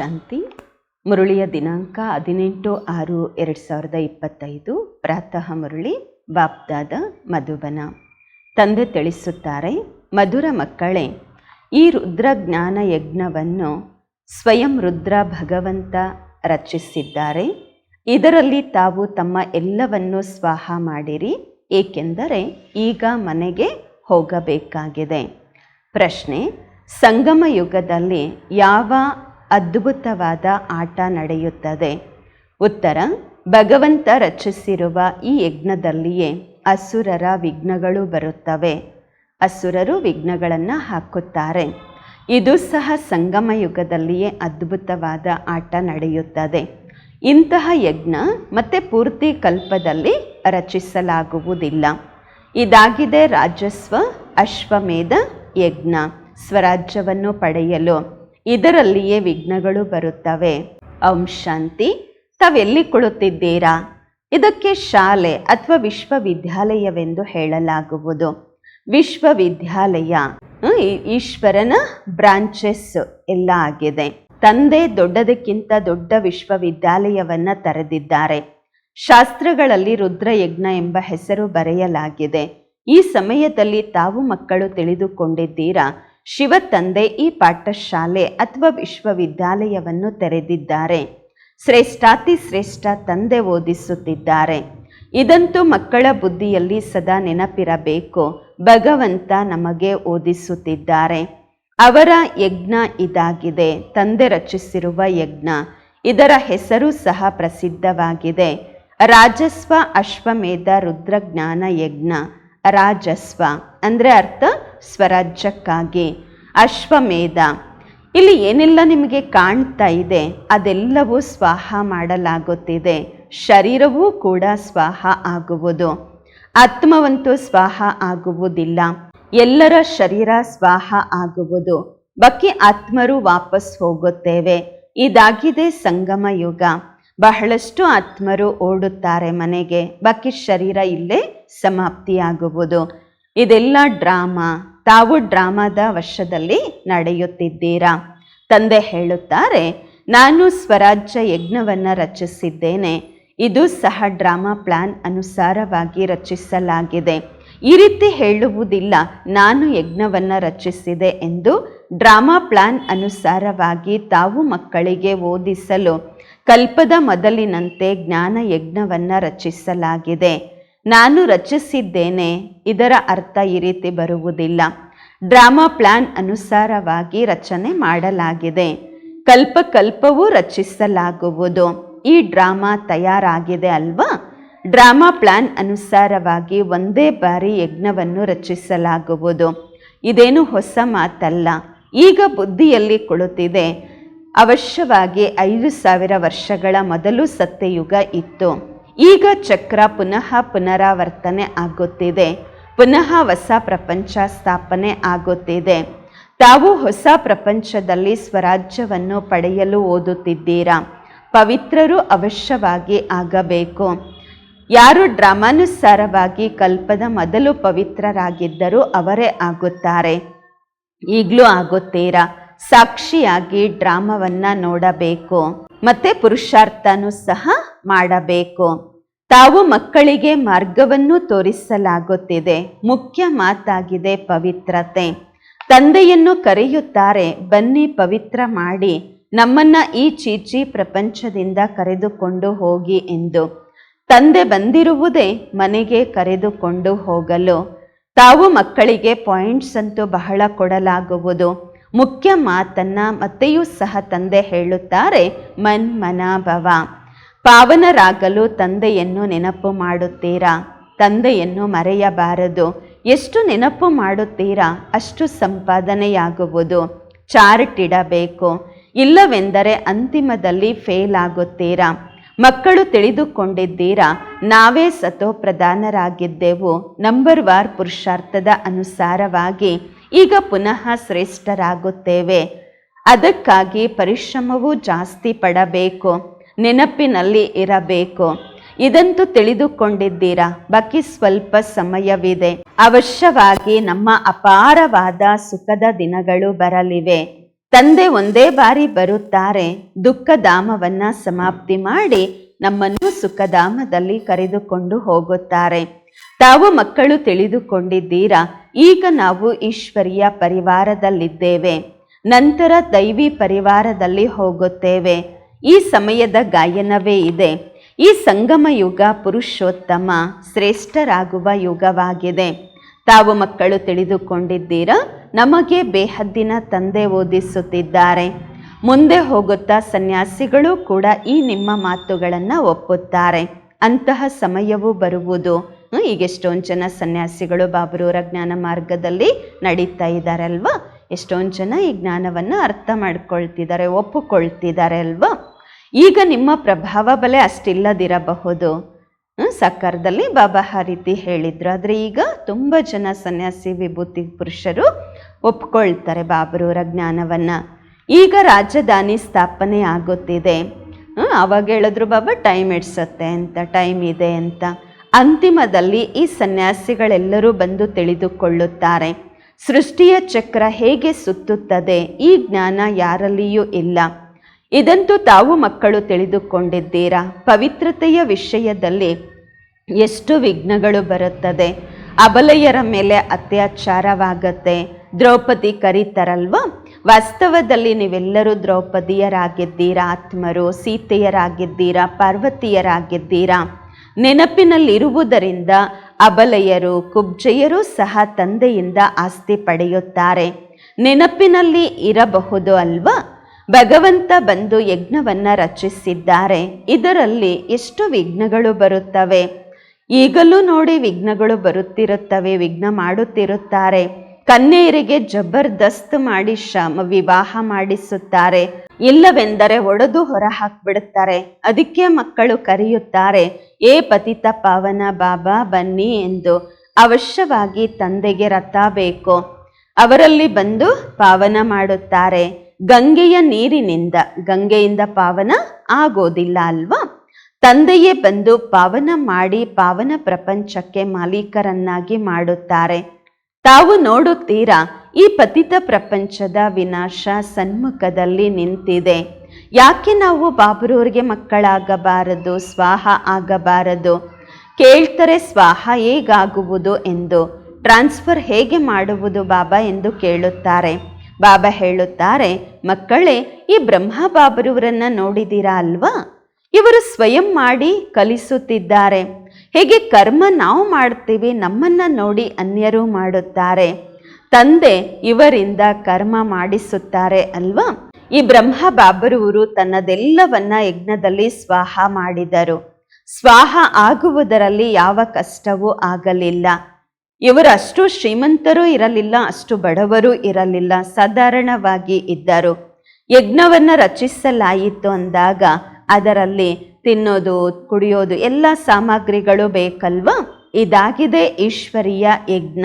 ಶಾಂತಿ. ಮುರುಳಿಯ ದಿನಾಂಕ ಹದಿನೆಂಟು ಆರು ಎರಡು ಸಾವಿರದ ಇಪ್ಪತ್ತೈದು. ಪ್ರಾತಃ ಮುರುಳಿ, ಬಾಪ್ದಾದ ಮಧುಬನ. ತಂದೆ ತಿಳಿಸುತ್ತಾರೆ, ಮಧುರ ಮಕ್ಕಳೇ, ಈ ರುದ್ರ ಜ್ಞಾನ ಯಜ್ಞವನ್ನು ಸ್ವಯಂ ರುದ್ರ ಭಗವಂತ ರಚಿಸಿದ್ದಾರೆ. ಇದರಲ್ಲಿ ತಾವು ತಮ್ಮ ಎಲ್ಲವನ್ನು ಸ್ವಾಹ ಮಾಡಿರಿ, ಏಕೆಂದರೆ ಈಗ ಮನೆಗೆ ಹೋಗಬೇಕಾಗಿದೆ. ಪ್ರಶ್ನೆ, ಸಂಗಮ ಯುಗದಲ್ಲಿ ಯಾವ ಅದ್ಭುತವಾದ ಆಟ ನಡೆಯುತ್ತದೆ. ಉತ್ತರ, ಭಗವಂತ ರಚಿಸಿರುವ ಈ ಯಜ್ಞದಲ್ಲಿಯೇ ಅಸುರರ ವಿಘ್ನಗಳು ಬರುತ್ತವೆ. ಅಸುರರು ವಿಘ್ನಗಳನ್ನು ಹಾಕುತ್ತಾರೆ. ಇದು ಸಹ ಸಂಗಮ ಯುಗದಲ್ಲಿಯೇ ಅದ್ಭುತವಾದ ಆಟ ನಡೆಯುತ್ತದೆ. ಇಂತಹ ಯಜ್ಞ ಮತ್ತೆ ಪೂರ್ತಿ ಕಲ್ಪದಲ್ಲಿ ರಚಿಸಲಾಗುವುದಿಲ್ಲ. ಇದಾಗಿದೆ ರಾಜಸ್ವ ಅಶ್ವಮೇಧ ಯಜ್ಞ. ಸ್ವರಾಜ್ಯವನ್ನು ಪಡೆಯಲು ಇದರಲ್ಲಿಯೇ ವಿಘ್ನಗಳು ಬರುತ್ತವೆ. ಓಂ ಶಾಂತಿ. ತಾವೆಲ್ಲಿ ಕುಳಿತಿದ್ದೀರಾ? ಇದಕ್ಕೆ ಶಾಲೆ ಅಥವಾ ವಿಶ್ವವಿದ್ಯಾಲಯವೆಂದು ಹೇಳಲಾಗುವುದು. ವಿಶ್ವವಿದ್ಯಾಲಯ ಈಶ್ವರನ ಬ್ರಾಂಚಸ್ ಎಲ್ಲ ಆಗಿದೆ. ತಂದೆ ದೊಡ್ಡದಕ್ಕಿಂತ ದೊಡ್ಡ ವಿಶ್ವವಿದ್ಯಾಲಯವನ್ನ ತರೆದಿದ್ದಾರೆ. ಶಾಸ್ತ್ರಗಳಲ್ಲಿ ರುದ್ರಯಜ್ಞ ಎಂಬ ಹೆಸರು ಬರೆಯಲಾಗಿದೆ. ಈ ಸಮಯದಲ್ಲಿ ತಾವು ಮಕ್ಕಳು ತಿಳಿದುಕೊಂಡಿದ್ದೀರಾ? ಶಿವ ತಂದೆ ಈ ಪಾಠಶಾಲೆ ಅಥವಾ ವಿಶ್ವವಿದ್ಯಾಲಯವನ್ನು ತೆರೆದಿದ್ದಾರೆ. ಶ್ರೇಷ್ಠಾತಿ ಶ್ರೇಷ್ಠ ತಂದೆ ಓದಿಸುತ್ತಿದ್ದಾರೆ. ಇದಂತೂ ಮಕ್ಕಳ ಬುದ್ಧಿಯಲ್ಲಿ ಸದಾ ನೆನಪಿರಬೇಕು. ಭಗವಂತ ನಮಗೆ ಓದಿಸುತ್ತಿದ್ದಾರೆ. ಅವರ ಯಜ್ಞ ಇದಾಗಿದೆ. ತಂದೆ ರಚಿಸಿರುವ ಯಜ್ಞ. ಇದರ ಹೆಸರು ಸಹ ಪ್ರಸಿದ್ಧವಾಗಿದೆ. ರಾಜಸ್ವ ಅಶ್ವಮೇಧ ರುದ್ರಜ್ಞಾನ ಯಜ್ಞ. ರಾಜಸ್ವ ಅಂದರೆ ಅರ್ಥ ಸ್ವರಾಜ್ಯಕ್ಕಾಗಿ. ಅಶ್ವಮೇಧ, ಇಲ್ಲಿ ಏನೆಲ್ಲ ನಿಮಗೆ ಕಾಣ್ತಾ ಇದೆ, ಅದೆಲ್ಲವೂ ಸ್ವಾಹ ಮಾಡಲಾಗುತ್ತಿದೆ. ಶರೀರವೂ ಕೂಡ ಸ್ವಾಹ ಆಗುವುದು. ಆತ್ಮವಂತೂ ಸ್ವಾಹ ಆಗುವುದಿಲ್ಲ. ಎಲ್ಲರ ಶರೀರ ಸ್ವಾಹ ಆಗುವುದು. ಬಕ್ಕಿ ಆತ್ಮರು ವಾಪಸ್ ಹೋಗುತ್ತೇವೆ. ಇದಾಗಿದೆ ಸಂಗಮ ಯುಗ. ಬಹಳಷ್ಟು ಆತ್ಮರು ಓಡುತ್ತಾರೆ ಮನೆಗೆ. ಬಾಕಿ ಶರೀರ ಇಲ್ಲೇ ಸಮಾಪ್ತಿಯಾಗುವುದು. ಇದೆಲ್ಲ ಡ್ರಾಮಾ. ತಾವು ಡ್ರಾಮಾದ ವಶದಲ್ಲಿ ನಡೆಯುತ್ತಿದ್ದೀರಾ? ತಂದೆ ಹೇಳುತ್ತಾರೆ, ನಾನು ಸ್ವರಾಜ್ಯ ಯಜ್ಞವನ್ನು ರಚಿಸಿದ್ದೇನೆ. ಇದು ಸಹ ಡ್ರಾಮಾ ಪ್ಲಾನ್ ಅನುಸಾರವಾಗಿ ರಚಿಸಲಾಗಿದೆ. ಈ ರೀತಿ ಹೇಳುವುದಿಲ್ಲ. ನಾನು ಯಜ್ಞವನ್ನು ರಚಿಸಿದೆ ಎಂದು ಡ್ರಾಮಾ ಪ್ಲಾನ್ ಅನುಸಾರವಾಗಿ ತಾವು ಮಕ್ಕಳಿಗೆ ಓದಿಸಲು ಕಲ್ಪದ ಮೊದಲಿನಂತೆ ಜ್ಞಾನ ಯಜ್ಞವನ್ನು ರಚಿಸಲಾಗಿದೆ. ನಾನು ರಚಿಸಿದ್ದೇನೆ, ಇದರ ಅರ್ಥ ಈ ರೀತಿ ಬರುವುದಿಲ್ಲ. ಡ್ರಾಮಾ ಪ್ಲಾನ್ ಅನುಸಾರವಾಗಿ ರಚನೆ ಮಾಡಲಾಗಿದೆ. ಕಲ್ಪ ಕಲ್ಪವೂ ರಚಿಸಲಾಗುವುದು. ಈ ಡ್ರಾಮಾ ತಯಾರಾಗಿದೆ ಅಲ್ವಾ? ಡ್ರಾಮಾ ಪ್ಲಾನ್ ಅನುಸಾರವಾಗಿ ಒಂದೇ ಬಾರಿ ಯಜ್ಞವನ್ನು ರಚಿಸಲಾಗುವುದು. ಇದೇನು ಹೊಸ ಮಾತಲ್ಲ. ಈಗ ಬುದ್ಧಿಯಲ್ಲಿ ಕುಳಿತಿದೆ. ಅವಶ್ಯವಾಗಿ ಐದು ಸಾವಿರ ವರ್ಷಗಳ ಮೊದಲು ಸತ್ಯಯುಗ ಇತ್ತು. ಈಗ ಚಕ್ರ ಪುನಃ ಪುನರಾವರ್ತನೆ ಆಗುತ್ತಿದೆ. ಪುನಃ ಹೊಸ ಪ್ರಪಂಚ ಸ್ಥಾಪನೆ ಆಗುತ್ತಿದೆ. ತಾವು ಹೊಸ ಪ್ರಪಂಚದಲ್ಲಿ ಸ್ವರಾಜ್ಯವನ್ನು ಪಡೆಯಲು ಓದುತ್ತಿದ್ದೀರಾ? ಪವಿತ್ರರು ಅವಶ್ಯವಾಗಿ ಆಗಬೇಕು. ಯಾರು ಡ್ರಾಮಾನುಸಾರವಾಗಿ ಕಲ್ಪದ ಮೊದಲು ಪವಿತ್ರರಾಗಿದ್ದರೂ ಅವರೇ ಆಗುತ್ತಾರೆ. ಈಗಲೂ ಆಗುತ್ತೀರಾ? ಸಾಕ್ಷಿಯಾಗಿ ಡ್ರಾಮವನ್ನು ನೋಡಬೇಕು. ಮತ್ತೆ ಪುರುಷಾರ್ಥನೂ ಸಹ ಮಾಡಬೇಕು. ತಾವು ಮಕ್ಕಳಿಗೆ ಮಾರ್ಗವನ್ನು ತೋರಿಸಲಾಗುತ್ತಿದೆ. ಮುಖ್ಯ ಮಾತಾಗಿದೆ ಪವಿತ್ರತೆ. ತಂದೆಯನ್ನು ಕರೆಯುತ್ತಾರೆ, ಬನ್ನಿ ಪವಿತ್ರ ಮಾಡಿ, ನಮ್ಮನ್ನ ಈ ಚೀಚಿ ಪ್ರಪಂಚದಿಂದ ಕರೆದುಕೊಂಡು ಹೋಗಿ ಎಂದು. ತಂದೆ ಬಂದಿರುವುದೇ ಮನೆಗೆ ಕರೆದುಕೊಂಡು ಹೋಗಲು. ತಾವು ಮಕ್ಕಳಿಗೆ ಪಾಯಿಂಟ್ಸ್ ಅಂತೂ ಬಹಳ ಕೊಡಲಾಗುವುದು. ಮುಖ್ಯ ಮಾತನ್ನ ಮತ್ತೆಯೂ ಸಹ ತಂದೆ ಹೇಳುತ್ತಾರೆ ಮನ್ ಮನಾಭವ ಪಾವನರಾಗಲು ತಂದೆಯನ್ನು ನೆನಪು ಮಾಡುತ್ತೀರಾ? ತಂದೆಯನ್ನು ಮರೆಯಬಾರದು. ಎಷ್ಟು ನೆನಪು ಮಾಡುತ್ತೀರಾ? ಅಷ್ಟು ಸಂಪಾದನೆಯಾಗುವುದು. ಚಾರ್ಟ್ ಇಡಬೇಕು ಇಲ್ಲವೆಂದರೆ ಅಂತಿಮದಲ್ಲಿ ಫೇಲ್ ಆಗುತ್ತೀರಾ ಮಕ್ಕಳು ತಿಳಿದುಕೊಂಡಿದ್ದೀರಾ? ನಾವೇ ಸತೋ ಪ್ರಧಾನರಾಗಿದ್ದೆವು ನಂಬರ್ ವಾರ್ ಪುರುಷಾರ್ಥದ ಅನುಸಾರವಾಗಿ ಈಗ ಪುನಃ ಶ್ರೇಷ್ಠರಾಗುತ್ತೇವೆ. ಅದಕ್ಕಾಗಿ ಪರಿಶ್ರಮವೂ ಜಾಸ್ತಿ ಪಡಬೇಕು. ನೆನಪಿನಲ್ಲಿ ಇರಬೇಕು. ಇದಂತೂ ತಿಳಿದುಕೊಂಡಿದ್ದೀರಾ? ಬಾಕಿ ಸ್ವಲ್ಪ ಸಮಯವಿದೆ. ಅವಶ್ಯವಾಗಿ ನಮ್ಮ ಅಪಾರವಾದ ಸುಖದ ದಿನಗಳು ಬರಲಿವೆ. ತಂದೆ ಒಂದೇ ಬಾರಿ ಬರುತ್ತಾರೆ. ದುಃಖಧಾಮವನ್ನ ಸಮಾಪ್ತಿ ಮಾಡಿ ನಮ್ಮನ್ನು ಸುಖಧಾಮದಲ್ಲಿ ಕರೆದುಕೊಂಡು ಹೋಗುತ್ತಾರೆ. ತಾವು ಮಕ್ಕಳು ತಿಳಿದುಕೊಂಡಿದ್ದೀರಾ? ಈಗ ನಾವು ಈಶ್ವರಿಯ ಪರಿವಾರದಲ್ಲಿದ್ದೇವೆ. ನಂತರ ದೈವಿ ಪರಿವಾರದಲ್ಲಿ ಹೋಗುತ್ತೇವೆ. ಈ ಸಮಯದ ಗಾಯನವೇ ಇದೆ. ಈ ಸಂಗಮ ಯುಗ ಪುರುಷೋತ್ತಮ ಶ್ರೇಷ್ಠರಾಗುವ ಯುಗವಾಗಿದೆ. ತಾವು ಮಕ್ಕಳು ತಿಳಿದುಕೊಂಡಿದ್ದೀರಾ? ನಮಗೆ ಬೇಹದ್ದಿನ ತಂದೆ ಓದಿಸುತ್ತಿದ್ದಾರೆ. ಮುಂದೆ ಹೋಗುತ್ತಾ ಸನ್ಯಾಸಿಗಳು ಕೂಡ ಈ ನಿಮ್ಮ ಮಾತುಗಳನ್ನು ಒಪ್ಪುತ್ತಾರೆ. ಅಂತಹ ಸಮಯವೂ ಬರುವುದು ಈಗ ಎಷ್ಟೊಂದು ಜನ ಸನ್ಯಾಸಿಗಳು ಬಾಬರೂರ ಜ್ಞಾನ ಮಾರ್ಗದಲ್ಲಿ ನಡೀತಾ ಇದ್ದಾರೆ ಅಲ್ವಾ ಎಷ್ಟೊಂದು ಜನ ಈ ಜ್ಞಾನವನ್ನು ಅರ್ಥ ಮಾಡ್ಕೊಳ್ತಿದ್ದಾರೆ ಒಪ್ಪುಕೊಳ್ತಿದ್ದಾರೆ ಅಲ್ವಾ? ಈಗ ನಿಮ್ಮ ಪ್ರಭಾವ ಬಲೆ ಅಷ್ಟಿಲ್ಲದಿರಬಹುದು. ಸಕ್ಕರದಲ್ಲಿ ಬಾಬಾ ಆ ರೀತಿ ಹೇಳಿದ್ರು. ಆದರೆ ಈಗ ತುಂಬ ಜನ ಸನ್ಯಾಸಿ ವಿಭೂತಿ ಪುರುಷರು ಒಪ್ಕೊಳ್ತಾರೆ ಬಾಬರೂರ ಜ್ಞಾನವನ್ನು. ಈಗ ರಾಜಧಾನಿ ಸ್ಥಾಪನೆ ಆಗುತ್ತಿದೆ. ಆವಾಗ ಹೇಳಿದ್ರು ಬಾಬಾ, ಟೈಮ್ ಇಡ್ಸತ್ತೆ ಅಂತ, ಟೈಮ್ ಇದೆ ಅಂತ. ಅಂತಿಮದಲ್ಲಿ ಈ ಸನ್ಯಾಸಿಗಳೆಲ್ಲರೂ ಬಂದು ತಿಳಿದುಕೊಳ್ಳುತ್ತಾರೆ. ಸೃಷ್ಟಿಯ ಚಕ್ರ ಹೇಗೆ ಸುತ್ತುತ್ತದೆ, ಈ ಜ್ಞಾನ ಯಾರಲ್ಲಿಯೂ ಇಲ್ಲ. ಇದಂತೂ ತಾವು ಮಕ್ಕಳು ತಿಳಿದುಕೊಂಡಿದ್ದೀರಾ? ಪವಿತ್ರತೆಯ ವಿಷಯದಲ್ಲಿ ಎಷ್ಟು ವಿಘ್ನಗಳು ಬರುತ್ತದೆ? ಅಬಲೆಯರ ಮೇಲೆ ಅತ್ಯಾಚಾರವಾಗತ್ತೆ. ದ್ರೌಪದಿ ಕರೀತಾರಲ್ವ? ವಾಸ್ತವದಲ್ಲಿ ನೀವೆಲ್ಲರೂ ದ್ರೌಪದಿಯರಾಗಿದ್ದೀರಾ? ಆತ್ಮರು ಸೀತೆಯರಾಗಿದ್ದೀರಾ? ಪಾರ್ವತಿಯರಾಗಿದ್ದೀರಾ? ನೆನಪಿನಲ್ಲಿರುವುದರಿಂದ ಅಬಲೆಯರು, ಕುಬ್ಜೆಯರು ಸಹ ತಂದೆಯಿಂದ ಆಸ್ತಿ ಪಡೆಯುತ್ತಾರೆ. ನೆನಪಿನಲ್ಲಿ ಇರಬಹುದು ಅಲ್ವಾ? ಭಗವಂತ ಬಂದು ಯಜ್ಞವನ್ನ ರಚಿಸಿದ್ದಾರೆ. ಇದರಲ್ಲಿ ಎಷ್ಟು ವಿಘ್ನಗಳು ಬರುತ್ತವೆ? ಈಗಲೂ ನೋಡಿ ವಿಘ್ನಗಳು ಬರುತ್ತಿರುತ್ತವೆ, ವಿಘ್ನ ಮಾಡುತ್ತಿರುತ್ತಾರೆ. ಕನ್ಯೆಯರಿಗೆ ಜಬರ್ದಸ್ತ್ ಮಾಡಿ ಶ್ರಮ ವಿವಾಹ ಮಾಡಿಸುತ್ತಾರೆ. ಇಲ್ಲವೆಂದರೆ ಒಡೆದು ಹೊರ ಹಾಕ್ಬಿಡುತ್ತಾರೆ ಅದಕ್ಕೆ ಮಕ್ಕಳು ಕರೆಯುತ್ತಾರೆ, ಏ ಪತಿತ ಪಾವನ ಬಾಬಾ, ಬನ್ನಿ ಎಂದು. ಅವಶ್ಯವಾಗಿ ತಂದೆಗೆ ರಥ ಬೇಕು. ಅವರಲ್ಲಿ ಬಂದು ಪಾವನ ಮಾಡುತ್ತಾರೆ. ಗಂಗೆಯ ನೀರಿನಿಂದ ಗಂಗೆಯಿಂದ ಪಾವನ ಆಗೋದಿಲ್ಲ ಅಲ್ವಾ? ತಂದೆಯೇ ಬಂದು ಪಾವನ ಮಾಡಿ ಪಾವನ ಪ್ರಪಂಚಕ್ಕೆ ಮಾಲೀಕರನ್ನಾಗಿ ಮಾಡುತ್ತಾರೆ. ತಾವು ನೋಡುತ್ತೀರಾ, ಈ ಪತಿತ ಪ್ರಪಂಚದ ವಿನಾಶ ಸನ್ಮುಖದಲ್ಲಿ ನಿಂತಿದೆ. ಯಾಕೆ ನಾವು ಬಾಬರೂರಿಗೆ ಮಕ್ಕಳಾಗಬಾರದು, ಸ್ವಾಹ ಆಗಬಾರದು? ಕೇಳ್ತಾರೆ ಸ್ವಾಹ ಹೇಗಾಗುವುದು ಎಂದು, ಟ್ರಾನ್ಸ್ಫರ್ ಹೇಗೆ ಮಾಡುವುದು ಬಾಬಾ ಎಂದು ಕೇಳುತ್ತಾರೆ. ಬಾಬಾ ಹೇಳುತ್ತಾರೆ, ಮಕ್ಕಳೇ, ಈ ಬ್ರಹ್ಮ ಬಾಬರವರನ್ನ ನೋಡಿದ್ದೀರಾ ಅಲ್ವಾ? ಇವರು ಸ್ವಯಂ ಮಾಡಿ ಕಲಿಸುತ್ತಿದ್ದಾರೆ. ಹೇಗೆ ಕರ್ಮ ನಾವು ಮಾಡ್ತೀವಿ ನಮ್ಮನ್ನ ನೋಡಿ ಅನ್ಯರು ಮಾಡುತ್ತಾರೆ. ತಂದೆ ಇವರಿಂದ ಕರ್ಮ ಮಾಡಿಸುತ್ತಾರೆ ಅಲ್ವಾ? ಈ ಬ್ರಹ್ಮ ಬಾಬರುವರು ತನ್ನದೆಲ್ಲವನ್ನ ಯಜ್ಞದಲ್ಲಿ ಸ್ವಾಹ ಮಾಡಿದರು. ಸ್ವಾಹ ಆಗುವುದರಲ್ಲಿ ಯಾವ ಕಷ್ಟವೂ ಆಗಲಿಲ್ಲ. ಇವರು ಅಷ್ಟು ಶ್ರೀಮಂತರೂ ಇರಲಿಲ್ಲ, ಅಷ್ಟು ಬಡವರೂ ಇರಲಿಲ್ಲ, ಸಾಧಾರಣವಾಗಿ ಇದ್ದರು. ಯಜ್ಞವನ್ನು ರಚಿಸಲಾಯಿತು ಅಂದಾಗ ಅದರಲ್ಲಿ ತಿನ್ನೋದು, ಕುಡಿಯೋದು ಎಲ್ಲ ಸಾಮಗ್ರಿಗಳು ಬೇಕಲ್ವಾ? ಇದಾಗಿದೆ ಈಶ್ವರಿಯ ಯಜ್ಞ.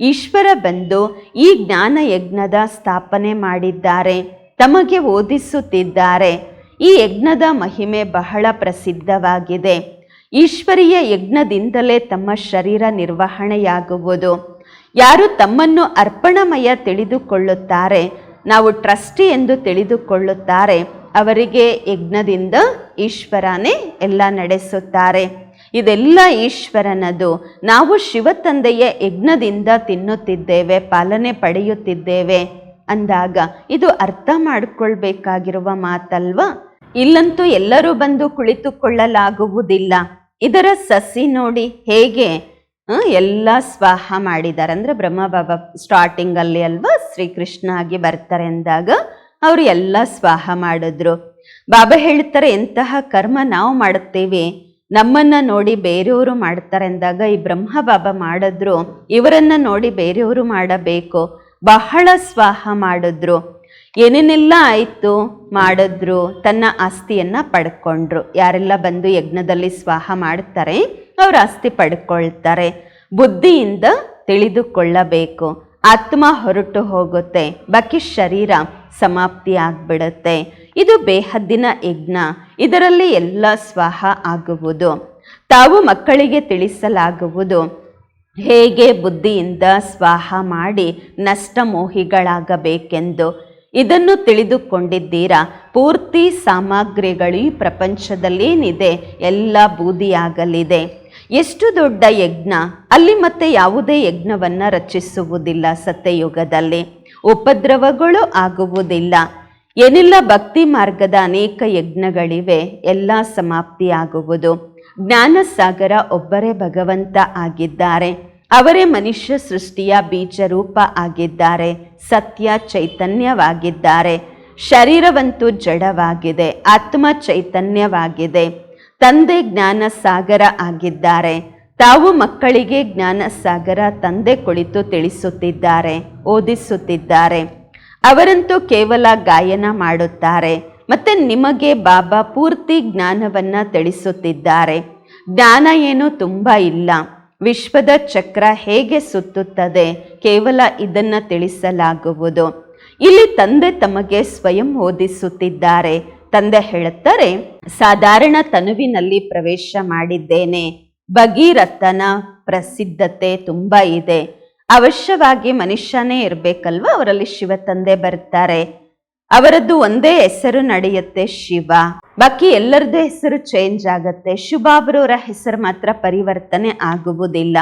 ಈಶ್ವರ ಬಂದು ಈ ಜ್ಞಾನ ಯಜ್ಞದ ಸ್ಥಾಪನೆ ಮಾಡಿದ್ದಾರೆ, ತಮಗೆ ಓದಿಸುತ್ತಿದ್ದಾರೆ. ಈ ಯಜ್ಞದ ಮಹಿಮೆ ಬಹಳ ಪ್ರಸಿದ್ಧವಾಗಿದೆ. ಈಶ್ವರೀಯ ಯಜ್ಞದಿಂದಲೇ ತಮ್ಮ ಶರೀರ ನಿರ್ವಹಣೆಯಾಗುವುದು. ಯಾರು ತಮ್ಮನ್ನು ಅರ್ಪಣಮಯ ತಿಳಿದುಕೊಳ್ಳುತ್ತಾರೆ, ನಾವು ಟ್ರಸ್ಟಿ ಎಂದು ತಿಳಿದುಕೊಳ್ಳುತ್ತಾರೆ, ಅವರಿಗೆ ಯಜ್ಞದಿಂದ ಈಶ್ವರನೇ ಎಲ್ಲ ನಡೆಸುತ್ತಾರೆ. ಇದೆಲ್ಲ ಈಶ್ವರನದು. ನಾವು ಶಿವತಂದೆಯ ಯಜ್ಞದಿಂದ ತಿನ್ನುತ್ತಿದ್ದೇವೆ, ಪಾಲನೆ ಪಡೆಯುತ್ತಿದ್ದೇವೆ ಅಂದಾಗ ಇದು ಅರ್ಥ ಮಾಡಿಕೊಳ್ಬೇಕಾಗಿರುವ ಮಾತಲ್ವಾ? ಇಲ್ಲಂತೂ ಎಲ್ಲರೂ ಬಂದು ಕುಳಿತುಕೊಳ್ಳಲಾಗುವುದಿಲ್ಲ. ಇದರ ಸಸಿ ನೋಡಿ ಹೇಗೆ ಎಲ್ಲ ಸ್ವಾಹ ಮಾಡಿದ್ದಾರೆ. ಅಂದ್ರೆ ಬ್ರಹ್ಮ ಬಾಬಾ ಸ್ಟಾರ್ಟಿಂಗ್ ಅಲ್ಲಿ ಅಲ್ವಾ, ಶ್ರೀಕೃಷ್ಣ ಆಗಿ ಬರ್ತಾರೆ ಅಂದಾಗ ಅವರು ಎಲ್ಲ ಸ್ವಾಹ ಮಾಡಿದ್ರು. ಬಾಬಾ ಹೇಳ್ತಾರೆ, ಎಂತಹ ಕರ್ಮ ನಾವು ಮಾಡುತ್ತೇವೆ, ನಮ್ಮನ್ನು ನೋಡಿ ಬೇರೆಯವರು ಮಾಡ್ತಾರೆ ಅಂದಾಗ ಈ ಬ್ರಹ್ಮ ಬಾಬಾ ಮಾಡಿದ್ರು, ಇವರನ್ನು ನೋಡಿ ಬೇರೆಯವರು ಮಾಡಬೇಕು, ಬಹಳ ಸ್ವಾಹ ಮಾಡಿದ್ರು. ಏನೇನೆಲ್ಲ ಆಯಿತು ಮಾಡಿದ್ರು, ತನ್ನ ಆಸ್ತಿಯನ್ನು ಪಡ್ಕೊಂಡ್ರು. ಯಾರೆಲ್ಲ ಬಂದು ಯಜ್ಞದಲ್ಲಿ ಸ್ವಾಹ ಮಾಡ್ತಾರೆ, ಅವರು ಆಸ್ತಿ ಪಡ್ಕೊಳ್ತಾರೆ. ಬುದ್ಧಿಯಿಂದ ತಿಳಿದುಕೊಳ್ಳಬೇಕು. ಆತ್ಮ ಹೊರಟು ಹೋಗುತ್ತೆ. ಬಾಕಿ ಶರೀರ ಸಮಾಪ್ತಿ ಆಗ್ಬಿಡುತ್ತೆ. ಇದು ಬೇಹದ್ದಿನ ಯಜ್ಞ. ಇದರಲ್ಲಿ ಎಲ್ಲ ಸ್ವಾಹ ಆಗುವುದು. ತಾವು ಮಕ್ಕಳಿಗೆ ತಿಳಿಸಲಾಗುವುದು. ಹೇಗೆ ಬುದ್ಧಿಯಿಂದ ಸ್ವಾಹ ಮಾಡಿ ನಷ್ಟ ಮೋಹಿಗಳಾಗಬೇಕೆಂದು ಇದನ್ನು ತಿಳಿದುಕೊಂಡಿದ್ದೀರಾ? ಪೂರ್ತಿ ಸಾಮಗ್ರಿಗಳು ಈ ಪ್ರಪಂಚದಲ್ಲೇನಿದೆ? ಎಲ್ಲ ಬೂದಿಯಾಗಲಿದೆ. ಎಷ್ಟು ದೊಡ್ಡ ಯಜ್ಞ? ಅಲ್ಲಿ ಮತ್ತೆ ಯಾವುದೇ ಯಜ್ಞವನ್ನು ರಚಿಸುವುದಿಲ್ಲ ಸತ್ಯಯುಗದಲ್ಲಿ. ಉಪದ್ರವಗಳು ಆಗುವುದಿಲ್ಲ. ಏನೆಲ್ಲ ಭಕ್ತಿ ಮಾರ್ಗದ ಅನೇಕ ಯಜ್ಞಗಳಿವೆ, ಎಲ್ಲ ಸಮಾಪ್ತಿಯಾಗುವುದು. ಜ್ಞಾನಸಾಗರ ಒಬ್ಬರೇ ಭಗವಂತ ಆಗಿದ್ದಾರೆ. ಅವರೇ ಮನುಷ್ಯ ಸೃಷ್ಟಿಯ ಬೀಜರೂಪ ಆಗಿದ್ದಾರೆ, ಸತ್ಯ ಚೈತನ್ಯವಾಗಿದ್ದಾರೆ. ಶರೀರವಂತೂ ಜಡವಾಗಿದೆ, ಆತ್ಮ ಚೈತನ್ಯವಾಗಿದೆ. ತಂದೆ ಜ್ಞಾನ ಸಾಗರ ಆಗಿದ್ದಾರೆ, ತಾವು ಮಕ್ಕಳಿಗೆ ಜ್ಞಾನ ಸಾಗರ ತಂದೆ ಕುಳಿತು ತಿಳಿಸುತ್ತಿದ್ದಾರೆ, ಓದಿಸುತ್ತಿದ್ದಾರೆ. ಅವರಂತೂ ಕೇವಲ ಗಾಯನ ಮಾಡುತ್ತಾರೆ, ಮತ್ತೆ ನಿಮಗೆ ಬಾಬಾ ಪೂರ್ತಿ ಜ್ಞಾನವನ್ನು ತಿಳಿಸುತ್ತಿದ್ದಾರೆ. ಜ್ಞಾನ ಏನು ತುಂಬ ಇಲ್ಲ. ವಿಶ್ವದ ಚಕ್ರ ಹೇಗೆ ಸುತ್ತುತ್ತದೆ ಕೇವಲ ಇದನ್ನು ತಿಳಿಸಲಾಗುವುದು. ಇಲ್ಲಿ ತಂದೆ ತಮಗೆ ಸ್ವಯಂ ಓದಿಸುತ್ತಿದ್ದಾರೆ. ತಂದೆ ಹೇಳುತ್ತಾರೆ, ಸಾಧಾರಣ ತನುವಿನಲ್ಲಿ ಪ್ರವೇಶ ಮಾಡಿದ್ದೇನೆ. ಭಗೀರಥನ ಪ್ರಸಿದ್ಧತೆ ತುಂಬ ಇದೆ. ಅವಶ್ಯವಾಗಿ ಮನುಷ್ಯನೇ ಇರಬೇಕಲ್ವ? ಅವರಲ್ಲಿ ಶಿವ ತಂದೆ ಬರ್ತಾರೆ ಅವರದ್ದು ಒಂದೇ ಹೆಸರು ನಡೆಯುತ್ತೆ ಶಿವ. ಬಾಕಿ ಎಲ್ಲರದ್ದು ಹೆಸರು ಚೇಂಜ್ ಆಗತ್ತೆ. ಶುಭಾಬ್ರವರ ಹೆಸರು ಮಾತ್ರ ಪರಿವರ್ತನೆ ಆಗುವುದಿಲ್ಲ.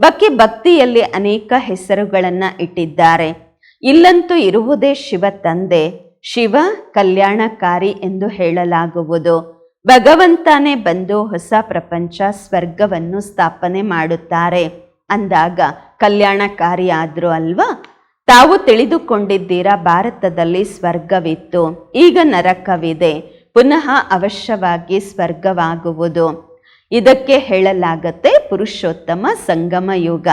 ಬಾಕಿ ಭಕ್ತಿಯಲ್ಲಿ ಅನೇಕ ಹೆಸರುಗಳನ್ನ ಇಟ್ಟಿದ್ದಾರೆ. ಇಲ್ಲಂತೂ ಇರುವುದೇ ಶಿವ ತಂದೆ. ಶಿವ ಕಲ್ಯಾಣಕಾರಿ ಎಂದು ಹೇಳಲಾಗುವುದು. ಭಗವಂತನೇ ಬಂದು ಹೊಸ ಪ್ರಪಂಚ, ಸ್ವರ್ಗವನ್ನು ಸ್ಥಾಪನೆ ಮಾಡುತ್ತಾರೆ. ಅಂದಾಗ ಕಲ್ಯಾಣಕಾರಿ ಆದ್ರು ಅಲ್ವಾ? ತಾವು ತಿಳಿದುಕೊಂಡಿದ್ದೀರಾ ಭಾರತದಲ್ಲಿ ಸ್ವರ್ಗವಿತ್ತು. ಈಗ ನರಕವಿದೆ. ಪುನಃ ಅವಶ್ಯವಾಗಿ ಸ್ವರ್ಗವಾಗುವುದು. ಇದಕ್ಕೆ ಹೇಳಲಾಗತ್ತೆ ಪುರುಷೋತ್ತಮ ಸಂಗಮ ಯುಗ.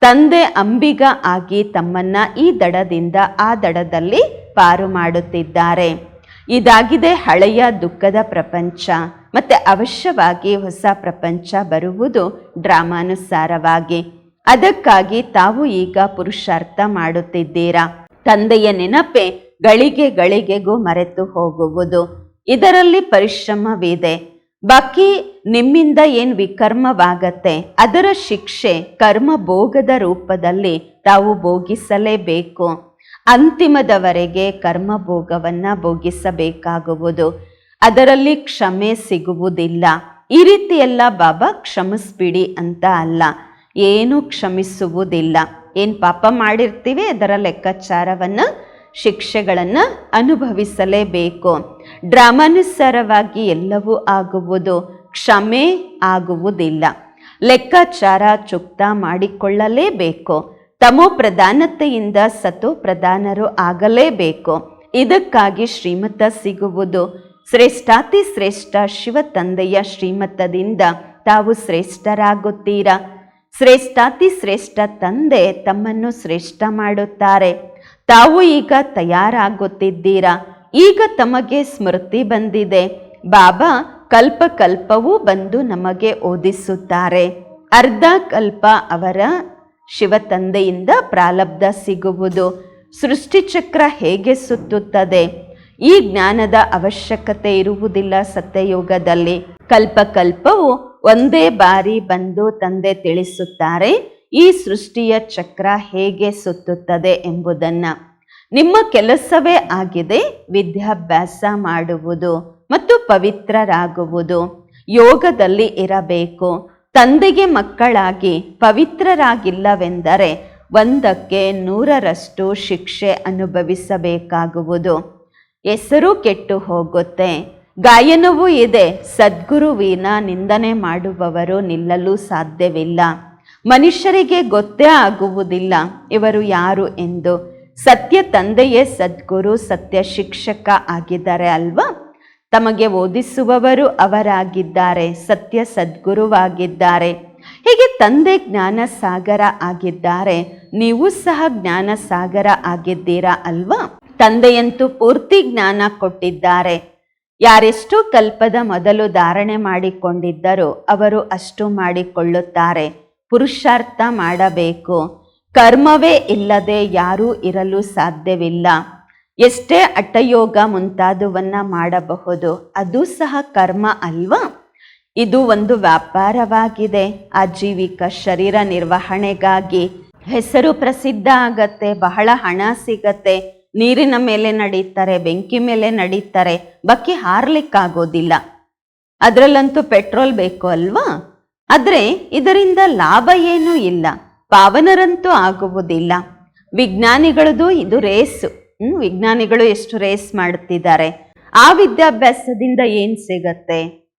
ತಂದೆ ಅಂಬಿಗ ಆಗಿ ತಮ್ಮನ್ನ ಈ ದಡದಿಂದ ಆ ದಡದಲ್ಲಿ ಪಾರು ಮಾಡುತ್ತಿದ್ದಾರೆ. ಇದಾಗಿದೆ ಹಳೆಯ ದುಃಖದ ಪ್ರಪಂಚ. ಮತ್ತೆ ಅವಶ್ಯವಾಗಿ ಹೊಸ ಪ್ರಪಂಚ ಬರುವುದು ಡ್ರಾಮಾನುಸಾರವಾಗಿ. ಅದಕ್ಕಾಗಿ ತಾವು ಈಗ ಪುರುಷಾರ್ಥ ಮಾಡುತ್ತಿದ್ದೀರಾ? ತಂದೆಯ ನೆನಪೆ ಗಳಿಗೆ ಗಳಿಗೆಗೂ ಮರೆತು ಹೋಗುವುದು. ಇದರಲ್ಲಿ ಪರಿಶ್ರಮವಿದೆ. ಬಾಕಿ ನಿಮ್ಮಿಂದ ಏನು ವಿಕರ್ಮವಾಗತ್ತೆ? ಅದರ ಶಿಕ್ಷೆ ಕರ್ಮ ಭೋಗದ ರೂಪದಲ್ಲಿ ತಾವು ಭೋಗಿಸಲೇಬೇಕು. ಅಂತಿಮದವರೆಗೆ ಕರ್ಮ ಭೋಗವನ್ನು ಭೋಗಿಸಬೇಕಾಗುವುದು. ಅದರಲ್ಲಿ ಕ್ಷಮೆ ಸಿಗುವುದಿಲ್ಲ. ಈ ರೀತಿಯೆಲ್ಲ ಬಾಬಾ ಕ್ಷಮಿಸ್ಬಿಡಿ ಅಂತ ಅಲ್ಲ. ಏನು ಕ್ಷಮಿಸುವುದಿಲ್ಲ. ಏನು ಪಾಪ ಮಾಡಿರ್ತೀವಿ ಅದರ ಲೆಕ್ಕಾಚಾರವನ್ನು, ಶಿಕ್ಷೆಗಳನ್ನು ಅನುಭವಿಸಲೇಬೇಕು. ಡ್ರಾಮಾನುಸಾರವಾಗಿ ಎಲ್ಲವೂ ಆಗುವುದು, ಕ್ಷಮೆ ಆಗುವುದಿಲ್ಲ. ಲೆಕ್ಕಾಚಾರ ಚುಕ್ತ ಮಾಡಿಕೊಳ್ಳಲೇಬೇಕು. ತಮೋ ಪ್ರಧಾನತೆಯಿಂದ ಸತೋ ಪ್ರಧಾನರು ಆಗಲೇಬೇಕು. ಇದಕ್ಕಾಗಿ ಶ್ರೀಮತ ಸಿಗುವುದು. ಶ್ರೇಷ್ಠಾತಿ ಶ್ರೇಷ್ಠ ಶಿವ ತಂದೆಯ ಶ್ರೀಮತದಿಂದ ತಾವು ಶ್ರೇಷ್ಠರಾಗುತ್ತೀರಾ? ಶ್ರೇಷ್ಠಾತಿ ಶ್ರೇಷ್ಠ ತಂದೆ ತಮ್ಮನ್ನು ಶ್ರೇಷ್ಠ ಮಾಡುತ್ತಾರೆ. ತಾವು ಈಗ ತಯಾರಾಗುತ್ತಿದ್ದೀರಾ? ಈಗ ತಮಗೆ ಸ್ಮೃತಿ ಬಂದಿದೆ. ಬಾಬಾ ಕಲ್ಪ ಕಲ್ಪವೂ ಬಂದು ನಮಗೆ ಓದಿಸುತ್ತಾರೆ. ಅರ್ಧ ಕಲ್ಪ ಅವರ ಶಿವ ತಂದೆಯಿಂದ ಪ್ರಾಲಬ್ಧ ಸಿಗುವುದು. ಸೃಷ್ಟಿಚಕ್ರ ಹೇಗೆ ಸುತ್ತುತ್ತದೆ? ಈ ಜ್ಞಾನದ ಅವಶ್ಯಕತೆ ಇರುವುದಿಲ್ಲ ಸತ್ಯಯುಗದಲ್ಲಿ. ಕಲ್ಪಕಲ್ಪವು ಒಂದೇ ಬಾರಿ ಬಂದು ತಂದೆ ತಿಳಿಸುತ್ತಾರೆ, ಈ ಸೃಷ್ಟಿಯ ಚಕ್ರ ಹೇಗೆ ಸುತ್ತುತ್ತದೆ ಎಂಬುದನ್ನ. ನಿಮ್ಮ ಕೆಲಸವೇ ಆಗಿದೆ, ವಿದ್ಯಾಭ್ಯಾಸ ಮಾಡುವುದು ಮತ್ತು ಪವಿತ್ರರಾಗುವುದು. ಯೋಗದಲ್ಲಿ ಇರಬೇಕು. ತಂದೆಗೆ ಮಕ್ಕಳಾಗಿ ಪವಿತ್ರರಾಗಿಲ್ಲವೆಂದರೆ ಒಂದಕ್ಕೆ ನೂರರಷ್ಟು ಶಿಕ್ಷೆ ಅನುಭವಿಸಬೇಕಾಗುವುದು. ಹೆಸರು ಕೆಟ್ಟು ಹೋಗುತ್ತೆ. ಗಾಯನವೂ ಇದೆ. ಸದ್ಗುರುವಿನ ನಿಂದನೆ ಮಾಡುವವರು ನಿಲ್ಲಲು ಸಾಧ್ಯವಿಲ್ಲ. ಮನುಷ್ಯರಿಗೆ ಗೊತ್ತೇ ಆಗುವುದಿಲ್ಲ. ಇವರು ಯಾರು ಎಂದು. ಸತ್ಯ ತಂದೆಯೇ ಸದ್ಗುರು, ಸತ್ಯ ಶಿಕ್ಷಕ ಆಗಿದ್ದಾರೆ ಅಲ್ವಾ? ತಮಗೆ ಓದಿಸುವವರು ಅವರಾಗಿದ್ದಾರೆ. ಸತ್ಯ ಸದ್ಗುರುವಾಗಿದ್ದಾರೆ. ಹೀಗೆ ತಂದೆ ಜ್ಞಾನ ಸಾಗರ ಆಗಿದ್ದಾರೆ. ನೀವು ಸಹ ಜ್ಞಾನ ಸಾಗರ ಆಗಿದ್ದೀರಾ ಅಲ್ವಾ? ತಂದೆಯಂತೂ ಪೂರ್ತಿ ಜ್ಞಾನ ಕೊಟ್ಟಿದ್ದಾರೆ. ಯಾರೆಷ್ಟು ಕಲ್ಪದ ಮೊದಲು ಧಾರಣೆ ಮಾಡಿಕೊಂಡಿದ್ದರೋ ಅವರು ಅಷ್ಟು ಮಾಡಿಕೊಳ್ಳುತ್ತಾರೆ. ಪುರುಷಾರ್ಥ ಮಾಡಬೇಕು. ಕರ್ಮವೇ ಇಲ್ಲದೆ ಯಾರೂ ಇರಲು ಸಾಧ್ಯವಿಲ್ಲ. ಎಷ್ಟೇ ಅಟ್ಟಯೋಗ ಮುಂತಾದವನ್ನ ಮಾಡಬಹುದು. ಅದು ಸಹ ಕರ್ಮ ಅಲ್ವಾ? ಇದು ಒಂದು ವ್ಯಾಪಾರವಾಗಿದೆ. ಆಜೀವಿಕ ಶರೀರ ನಿರ್ವಹಣೆಗಾಗಿ ಹೆಸರು ಪ್ರಸಿದ್ಧ ಆಗತ್ತೆ. ಬಹಳ ಹಣ ಸಿಗತ್ತೆ. ನೀರಿನ ಮೇಲೆ ನಡೀತಾರೆ, ಬೆಂಕಿ ಮೇಲೆ ನಡೀತಾರೆ. ಬಕ್ಕಿ ಹಾರ್ಲಿಕ್ಕಾಗೋದಿಲ್ಲ. ಅದರಲ್ಲಂತೂ ಪೆಟ್ರೋಲ್ ಬೇಕು ಅಲ್ವಾ? ಆದರೆ ಇದರಿಂದ ಲಾಭ ಏನೂ ಇಲ್ಲ. ಪಾವನರಂತೂ ಆಗುವುದಿಲ್ಲ. ವಿಜ್ಞಾನಿಗಳದು ಇದು ರೇಸು. ವಿಜ್ಞಾನಿಗಳು ಎಷ್ಟು ರೇಸ್ ಮಾಡುತ್ತಿದ್ದಾರೆ ಆ ವಿದ್ಯಾಭ್ಯಾಸದಿಂದ ಏನು ಸಿಗತ್ತೆ?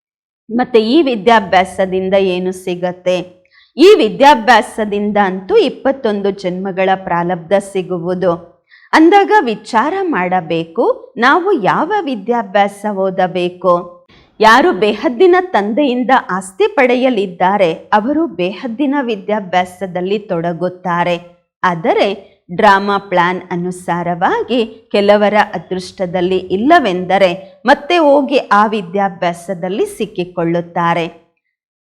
ಮತ್ತೆ ಈ ವಿದ್ಯಾಭ್ಯಾಸದಿಂದ ಏನು ಸಿಗತ್ತೆ? ಈ ವಿದ್ಯಾಭ್ಯಾಸದಿಂದ ಅಂತೂ ಇಪ್ಪತ್ತೊಂದು ಜನ್ಮಗಳ ಪ್ರಾರಬ್ಧ ಸಿಗುವುದು. ಅಂದಾಗ ವಿಚಾರ ಮಾಡಬೇಕು, ನಾವು ಯಾವ ವಿದ್ಯಾಭ್ಯಾಸ ಓದಬೇಕು? ಯಾರು ಬೇಹದ್ದಿನ ತಂದೆಯಿಂದ ಆಸ್ತಿ ಪಡೆಯಲಿದ್ದಾರೆ, ಅವರು ಬೇಹದ್ದಿನ ವಿದ್ಯಾಭ್ಯಾಸದಲ್ಲಿ ತೊಡಗುತ್ತಾರೆ. ಆದರೆ, ಡ್ರಾಮಾ ಪ್ಲಾನ್ ಅನುಸಾರವಾಗಿ ಕೆಲವರ ಅದೃಷ್ಟದಲ್ಲಿ ಇಲ್ಲವೆಂದರೆ ಮತ್ತೆ ಹೋಗಿ ಆ ವಿದ್ಯಾಭ್ಯಾಸದಲ್ಲಿ ಸಿಕ್ಕಿಕೊಳ್ಳುತ್ತಾರೆ.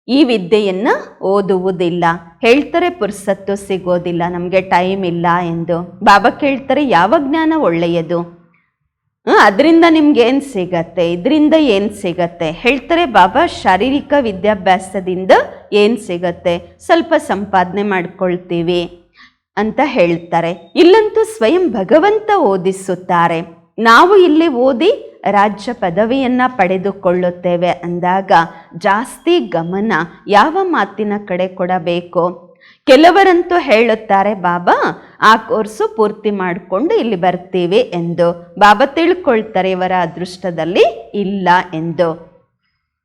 ಈ ವಿದ್ಯೆಯನ್ನು ಓದುವುದಿಲ್ಲ. ಹೇಳ್ತಾರೆ ಪುರ್ಸತ್ತು ಸಿಗೋದಿಲ್ಲ, ನಮಗೆ ಟೈಮ್ ಇಲ್ಲ ಎಂದು. ಬಾಬಾ ಕೇಳ್ತಾರೆ, ಯಾವ ಜ್ಞಾನ ಒಳ್ಳೆಯದು? ಅದರಿಂದ ನಿಮ್ಗೇನು ಸಿಗತ್ತೆ? ಇದರಿಂದ ಏನು ಸಿಗತ್ತೆ? ಹೇಳ್ತಾರೆ, ಬಾಬಾ, ಶಾರೀರಿಕ ವಿದ್ಯಾಭ್ಯಾಸದಿಂದ ಏನು ಸಿಗತ್ತೆ? ಸ್ವಲ್ಪ ಸಂಪಾದನೆ ಮಾಡ್ಕೊಳ್ತೀವಿ ಅಂತ ಹೇಳ್ತಾರೆ. ಇಲ್ಲಂತೂ ಸ್ವಯಂ ಭಗವಂತ ಓದಿಸುತ್ತಾರೆ. ನಾವು ಇಲ್ಲಿ ಓದಿ ರಾಜ್ಯ ಪದವಿಯನ್ನು ಪಡೆದುಕೊಳ್ಳುತ್ತೇವೆ ಅಂದಾಗ ಜಾಸ್ತಿ ಗಮನ ಯಾವ ಮಾತಿನ ಕಡೆ ಕೊಡಬೇಕು? ಕೆಲವರಂತೂ ಹೇಳುತ್ತಾರೆ, ಬಾಬಾ, ಆ ಕೋರ್ಸು ಪೂರ್ತಿ ಮಾಡಿಕೊಂಡು ಇಲ್ಲಿ ಬರ್ತೀವಿ ಎಂದು. ಬಾಬಾ ತಿಳ್ಕೊಳ್ತಾರೆ, ಇವರ ಅದೃಷ್ಟದಲ್ಲಿ ಇಲ್ಲ ಎಂದು.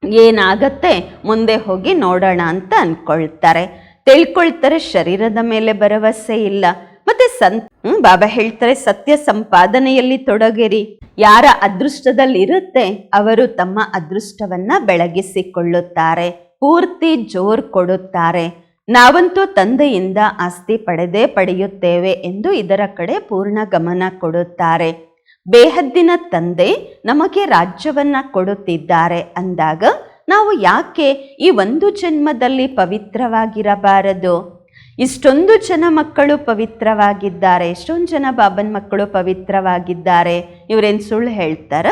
ಏನಾಗತ್ತೆ? ಮುಂದೆ ಹೋಗಿ ನೋಡೋಣ ಅಂತ ಅಂದ್ಕೊಳ್ತಾರೆ ತಿಳ್ಕೊಳ್ತಾರೆ, ಶರೀರದ ಮೇಲೆ ಭರವಸೆ ಇಲ್ಲ. ಮತ್ತೆ ಸಂತ ಬಾಬಾ ಹೇಳ್ತಾರೆ, ಸತ್ಯ ಸಂಪಾದನೆಯಲ್ಲಿ ತೊಡಗಿರಿ. ಯಾರ ಅದೃಷ್ಟದಲ್ಲಿರುತ್ತೆ, ಅವರು ತಮ್ಮ ಅದೃಷ್ಟವನ್ನ ಬೆಳಗಿಸಿಕೊಳ್ಳುತ್ತಾರೆ, ಪೂರ್ತಿ ಜೋರ್ ಕೊಡುತ್ತಾರೆ. ನಾವಂತೂ ತಂದೆಯಿಂದ ಆಸ್ತಿ ಪಡೆದೇ ಪಡೆಯುತ್ತೇವೆ ಎಂದು ಇದರ ಕಡೆ ಪೂರ್ಣ ಗಮನ ಕೊಡುತ್ತಾರೆ. ಬೇಹದ್ದಿನ ತಂದೆ ನಮಗೆ ರಾಜ್ಯವನ್ನ ಕೊಡುತ್ತಿದ್ದಾರೆ ಅಂದಾಗ ನಾವು ಯಾಕೆ ಈ ಒಂದು ಜನ್ಮದಲ್ಲಿ ಪವಿತ್ರವಾಗಿರಬಾರದು? ಇಷ್ಟೊಂದು ಜನ ಮಕ್ಕಳು ಪವಿತ್ರವಾಗಿದ್ದಾರೆ. ಎಷ್ಟೊಂದು ಜನ ಬಾಬನ್ ಮಕ್ಕಳು ಪವಿತ್ರವಾಗಿದ್ದಾರೆ. ಇವರೇನು ಸುಳ್ಳು ಹೇಳ್ತಾರ?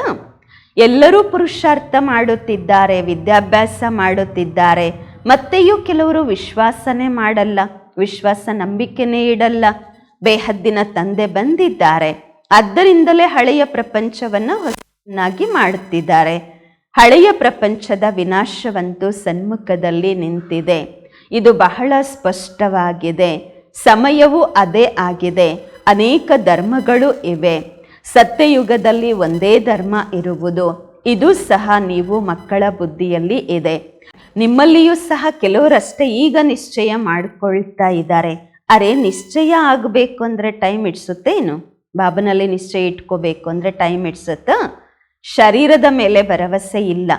ಎಲ್ಲರೂ ಪುರುಷಾರ್ಥ ಮಾಡುತ್ತಿದ್ದಾರೆ, ವಿದ್ಯಾಭ್ಯಾಸ ಮಾಡುತ್ತಿದ್ದಾರೆ. ಮತ್ತೆಯೂ ಕೆಲವರು ವಿಶ್ವಾಸನೇ ಮಾಡಲ್ಲ, ವಿಶ್ವಾಸ ನಂಬಿಕೆನೇ ಇಡಲ್ಲ. ಬೇಹದ್ದಿನ ತಂದೆ ಬಂದಿದ್ದಾರೆ. ಆದ್ದರಿಂದಲೇ ಹಳೆಯ ಪ್ರಪಂಚವನ್ನು ಹೊಸನಾಗಿ ಮಾಡುತ್ತಿದ್ದಾರೆ. ಹಳೆಯ ಪ್ರಪಂಚದ ವಿನಾಶವಂತೂ ಸನ್ಮುಖದಲ್ಲಿ ನಿಂತಿದೆ. ಇದು ಬಹಳ ಸ್ಪಷ್ಟವಾಗಿದೆ. ಸಮಯವು ಅದೇ ಆಗಿದೆ. ಅನೇಕ ಧರ್ಮಗಳು ಇವೆ. ಸತ್ಯಯುಗದಲ್ಲಿ ಒಂದೇ ಧರ್ಮ ಇರುವುದು. ಇದು ಸಹ ನೀವು ಮಕ್ಕಳ ಬುದ್ಧಿಯಲ್ಲಿ ಇದೆ. ನಿಮ್ಮಲ್ಲಿಯೂ ಸಹ ಕೆಲವರಷ್ಟೇ ಈಗ ನಿಶ್ಚಯ ಮಾಡಿಕೊಳ್ತಾ ಇದ್ದಾರೆ. ಅರೆ, ನಿಶ್ಚಯ ಆಗಬೇಕು ಅಂದರೆ ಟೈಮ್ ಇಡ್ಸುತ್ತೇನು? ಬಾಬನಲ್ಲಿ ನಿಶ್ಚಯ ಇಟ್ಕೋಬೇಕು ಅಂದರೆ ಟೈಮ್ ಇಡ್ಸುತ್ತಾ? ಶರೀರದ ಮೇಲೆ ಭರವಸೆ ಇಲ್ಲ.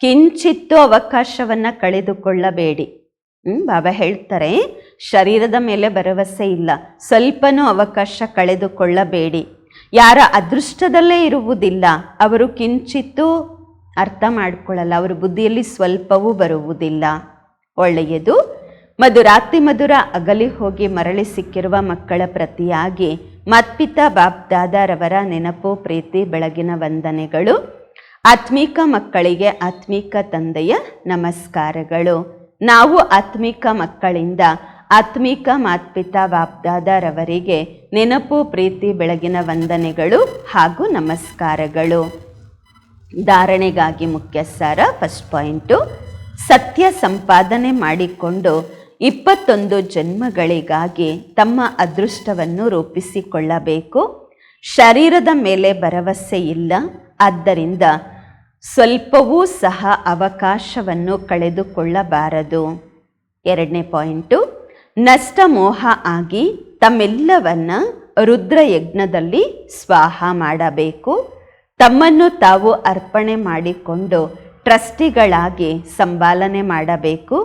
ಕಿಂಚಿತ್ತು ಅವಕಾಶವನ್ನು ಕಳೆದುಕೊಳ್ಳಬೇಡಿ. ಹ್ಮ್, ಬಾಬಾ ಹೇಳ್ತಾರೆ, ಶರೀರದ ಮೇಲೆ ಭರವಸೆ ಇಲ್ಲ. ಸ್ವಲ್ಪನೂ ಅವಕಾಶ ಕಳೆದುಕೊಳ್ಳಬೇಡಿ. ಯಾರ ಅದೃಷ್ಟದಲ್ಲೇ ಇರುವುದಿಲ್ಲ, ಅವರು ಕಿಂಚಿತ್ತು ಅರ್ಥ ಮಾಡಿಕೊಳ್ಳಲ್ಲ. ಅವರು ಬುದ್ಧಿಯಲ್ಲಿ ಸ್ವಲ್ಪವೂ ಬರುವುದಿಲ್ಲ. ಒಳ್ಳೆಯದು ಮಧುರಾತಿ ಮಧುರ ಅಗಲಿ ಹೋಗಿ ಮರಳಿ ಸಿಕ್ಕಿರುವ ಮಕ್ಕಳ ಪ್ರತಿಯಾಗಿ ಮತ್ಪಿತಾ ಬಾಬ್ದಾದಾರವರ ನೆನಪು, ಪ್ರೀತಿ, ಬೆಳಗಿನ ವಂದನೆಗಳು. ಆತ್ಮೀಕ ಮಕ್ಕಳಿಗೆ ಆತ್ಮೀಕ ತಂದೆಯ ನಮಸ್ಕಾರಗಳು. ನಾವು ಆತ್ಮಿಕ ಮಕ್ಕಳಿಂದ ಆತ್ಮಿಕ ಮಾತ್ಪಿತಾ ವಾಪ್ದಾದರವರಿಗೆ ನೆನಪು, ಪ್ರೀತಿ, ಬೆಳಗಿನ ವಂದನೆಗಳು ಹಾಗೂ ನಮಸ್ಕಾರಗಳು. ಧಾರಣೆಗಾಗಿ ಮುಖ್ಯ ಸಾರ ಫಸ್ಟ್ ಪಾಯಿಂಟು ಸತ್ಯ ಸಂಪಾದನೆ ಮಾಡಿಕೊಂಡು ಇಪ್ಪತ್ತೊಂದು ಜನ್ಮಗಳಿಗಾಗಿ ತಮ್ಮ ಅದೃಷ್ಟವನ್ನು ರೂಪಿಸಿಕೊಳ್ಳಬೇಕು. ಶರೀರದ ಮೇಲೆ ಭರವಸೆ ಇಲ್ಲ. ಆದ್ದರಿಂದ ಸ್ವಲ್ಪವೂ ಸಹ ಅವಕಾಶವನ್ನು ಕಳೆದುಕೊಳ್ಳಬಾರದು. ಎರಡನೇ ಪಾಯಿಂಟು ನಷ್ಟ ಮೋಹ ಆಗಿ ತಮ್ಮೆಲ್ಲವನ್ನ ರುದ್ರಯಜ್ಞದಲ್ಲಿ ಸ್ವಾಹ ಮಾಡಬೇಕು. ತಮ್ಮನ್ನು ತಾವು ಅರ್ಪಣೆ ಮಾಡಿಕೊಂಡು ಟ್ರಸ್ಟಿಗಳಾಗಿ ಸಂಪಾಲನೆ ಮಾಡಬೇಕು.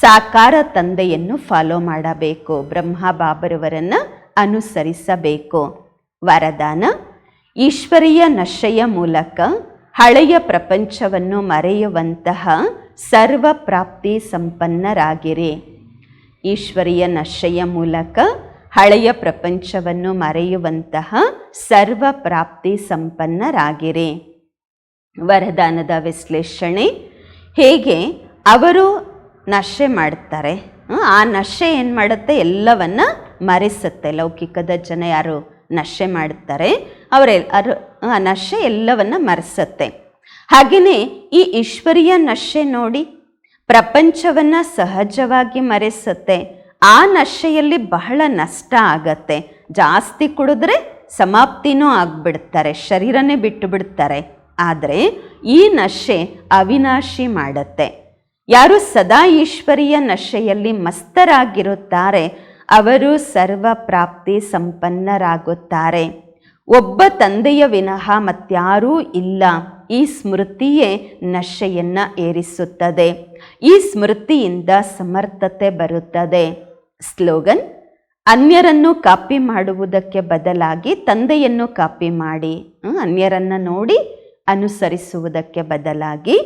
ಸಾಕಾರ ತಂದೆಯನ್ನು ಫಾಲೋ ಮಾಡಬೇಕು. ಬ್ರಹ್ಮ ಬಾಬರವರನ್ನು ಅನುಸರಿಸಬೇಕು. ವರದಾನ, ಈಶ್ವರೀಯ ನಶೆಯ ಮೂಲಕ ಹಳೆಯ ಪ್ರಪಂಚವನ್ನು ಮರೆಯುವಂತಹ ಸರ್ವ ಪ್ರಾಪ್ತಿ ಸಂಪನ್ನರಾಗಿರಿ. ಈಶ್ವರಿಯ ನಶೆಯ ಮೂಲಕ ಹಳೆಯ ಪ್ರಪಂಚವನ್ನು ಮರೆಯುವಂತಹ ಸರ್ವ ಪ್ರಾಪ್ತಿ ಸಂಪನ್ನರಾಗಿರಿ. ವರದಾನದ ವಿಶ್ಲೇಷಣೆ, ಹೇಗೆ ಅವರು ನಶೆ ಮಾಡ್ತಾರೆ? ಆ ನಶೆ ಏನು ಮಾಡುತ್ತೆ? ಎಲ್ಲವನ್ನ ಮರೆಸುತ್ತೆ. ಲೌಕಿಕದ ಜನ ಯಾರು ನಶೆ ಮಾಡ್ತಾರೆ? ಅವರೆ ನಶೆ ಎಲ್ಲವನ್ನ ಮರೆಸತ್ತೆ. ಹಾಗೆಯೇ ಈ ಈಶ್ವರೀಯ ನಶೆ ನೋಡಿ ಪ್ರಪಂಚವನ್ನ ಸಹಜವಾಗಿ ಮರೆಸತ್ತೆ. ಆ ನಶೆಯಲ್ಲಿ ಬಹಳ ನಷ್ಟ ಆಗತ್ತೆ. ಜಾಸ್ತಿ ಕುಡಿದ್ರೆ ಸಮಾಪ್ತಿನೂ ಆಗ್ಬಿಡ್ತಾರೆ, ಶರೀರನೇ ಬಿಟ್ಟು ಬಿಡ್ತಾರೆ. ಆದರೆ ಈ ನಶೆ ಅವಿನಾಶಿ ಮಾಡತ್ತೆ. ಯಾರು ಸದಾ ಈಶ್ವರಿಯ ನಶೆಯಲ್ಲಿ ಮಸ್ತರಾಗಿರುತ್ತಾರೆ, ಅವರು ಸರ್ವ ಪ್ರಾಪ್ತಿ ಸಂಪನ್ನರಾಗುತ್ತಾರೆ. ಒಬ್ಬ ತಂದೆಯ ವಿನಃ ಮತ್ಯಾರೂ ಇಲ್ಲ. ಈ ಸ್ಮೃತಿಯೇ ನಶೆಯನ್ನು ಏರಿಸುತ್ತದೆ. ಈ ಸ್ಮೃತಿಯಿಂದ ಸಮರ್ಥತೆ ಬರುತ್ತದೆ. ಸ್ಲೋಗನ್, ಅನ್ಯರನ್ನು ಕಾಪಿ ಮಾಡುವುದಕ್ಕೆ ಬದಲಾಗಿ ತಂದೆಯನ್ನು ಕಾಪಿ ಮಾಡಿ. ಅನ್ಯರನ್ನು ನೋಡಿ ಅನುಸರಿಸುವುದಕ್ಕೆ ಬದಲಾಗಿ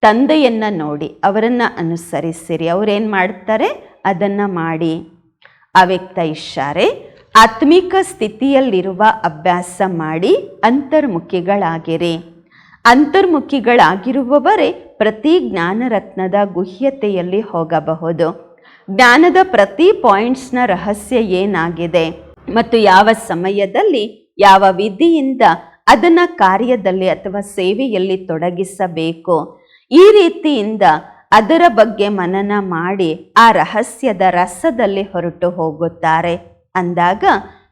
ತಂದೆಯನ್ನು ನೋಡಿ, ಅವರನ್ನು ಅನುಸರಿಸಿರಿ. ಅವರೇನು ಮಾಡ್ತಾರೆ? ಅದನ್ನು ಮಾಡಿ. ಅವ್ಯಕ್ತ ಇಶಾರೆ ಆತ್ಮಿಕ ಸ್ಥಿತಿಯಲ್ಲಿರುವ ಅಭ್ಯಾಸ ಮಾಡಿ ಅಂತರ್ಮುಖಿಗಳಾಗಿರಿ. ಅಂತರ್ಮುಖಿಗಳಾಗಿರುವವರೇ ಪ್ರತಿ ಜ್ಞಾನರತ್ನದ ಗುಹ್ಯತೆಯಲ್ಲಿ ಹೋಗಬಹುದು. ಜ್ಞಾನದ ಪ್ರತಿ ಪಾಯಿಂಟ್ಸ್ನ ರಹಸ್ಯ ಏನಾಗಿದೆ? ಮತ್ತು ಯಾವ ಸಮಯದಲ್ಲಿ, ಯಾವ ವಿಧಿಯಿಂದ ಅದನ್ನ ಕಾರ್ಯದಲ್ಲಿ ಅಥವಾ ಸೇವೆಯಲ್ಲಿ ತೊಡಗಿಸಬೇಕು? ಈ ರೀತಿಯಿಂದ ಅದರ ಬಗ್ಗೆ ಮನನ ಮಾಡಿ ಆ ರಹಸ್ಯದ ರಸದಲ್ಲಿ ಹೊರಟು ಹೋಗುತ್ತಾರೆ. ಅಂದಾಗ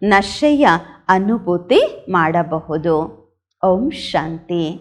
ನಶೆಯ ಅನುಭೂತಿ ಮಾಡಬಹುದು. ಓಂ ಶಾಂತಿ.